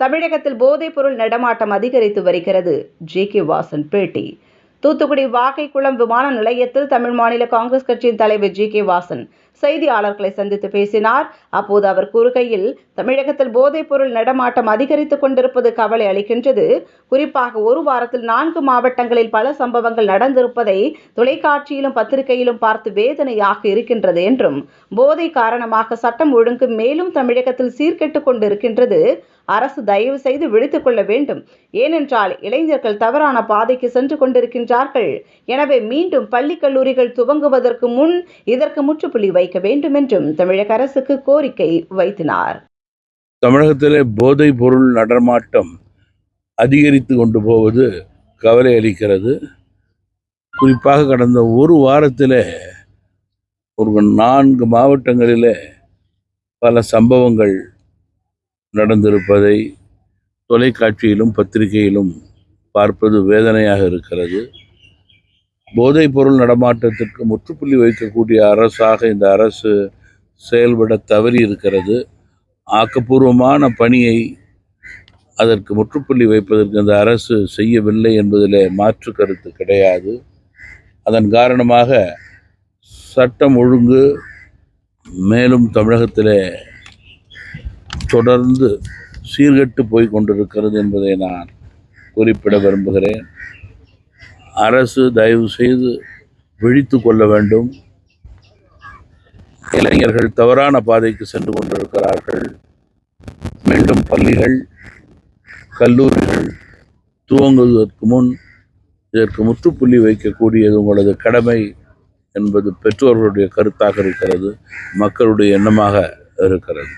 தமிழகத்தில் போதைப்பொருள் நடமாட்டம் அதிகரித்து வருகிறது. ஜே. கே. வாசன் பேட்டி. தூத்துக்குடி வாகைக்குளம் விமான நிலையத்தில் தமிழ் மாநில காங்கிரஸ் கட்சியின் தலைவர் ஜி. கே. வாசன் செய்தியாளர்களை சந்தித்து பேசினார். அப்போது அவர் கூறுகையில் தமிழகத்தில் போதைப்பொருள் நடமாட்டம் அதிகரித்துக் கொண்டிருப்பது கவலை அளிக்கின்றது. குறிப்பாக ஒரு வாரத்தில் நான்கு மாவட்டங்களில் பல சம்பவங்கள் நடந்திருப்பதை தொலைக்காட்சியிலும் பத்திரிகையிலும் பார்த்து வேதனையாக இருக்கின்றது என்றும் போதை காரணமாக சட்டம் ஒழுங்கு மேலும் தமிழகத்தில் சீர்கெட்டுக் கொண்டிருக்கின்றது. அரசு தயவு செய்து விழித்துக் கொள்ள வேண்டும். ஏனென்றால் இளைஞர்கள் தவறான பாதைக்கு சென்று கொண்டிருக்கின்றார்கள். எனவே மீண்டும் பள்ளி கல்லூரிகள் துவங்குவதற்கு முன் இதற்கு முற்றுப்புள்ளி வைக்க வேண்டும் என்றும் தமிழக அரசுக்கு கோரிக்கை வைத்தினார். தமிழகத்திலே போதைப் பொருள் நடமாட்டம் அதிகரித்து கொண்டு போவது கவலை அளிக்கிறது. குறிப்பாக கடந்த ஒரு வாரத்தில் ஒரு நான்கு மாவட்டங்களில் பல சம்பவங்கள் நடந்திருப்பதை தொலைக்காட்சியிலும் பத்திரிகையிலும் பார்ப்பது வேதனையாக இருக்கிறது. போதைப் பொருள் நடமாட்டத்திற்கு முற்றுப்புள்ளி வைக்கக்கூடிய அரசாக இந்த அரசு செயல்பட தவறி இருக்கிறது. ஆக்கப்பூர்வமான பணியை அதற்கு முற்றுப்புள்ளி வைப்பதற்கு இந்த அரசு செய்யவில்லை என்பதில் மாற்று கருத்து கிடையாது. அதன் காரணமாக சட்டம் ஒழுங்கு மேலும் தமிழகத்தில் தொடர்ந்து சீர்கெட்டு போய் கொண்டிருக்கிறது என்பதை நான் குறிப்பிட விரும்புகிறேன். அரசு தயவு செய்து விழித்து கொள்ள வேண்டும். இளைஞர்கள் தவறான பாதைக்கு சென்று கொண்டிருக்கிறார்கள். மீண்டும் பள்ளிகள் கல்லூரிகள் துவங்குவதற்கு முன் இதற்கு முற்றுப்புள்ளி வைக்கக்கூடியது உங்களது கடமை என்பது பெற்றோர்களுடைய கருத்தாக இருக்கிறது மக்களுடைய எண்ணமாக இருக்கிறது.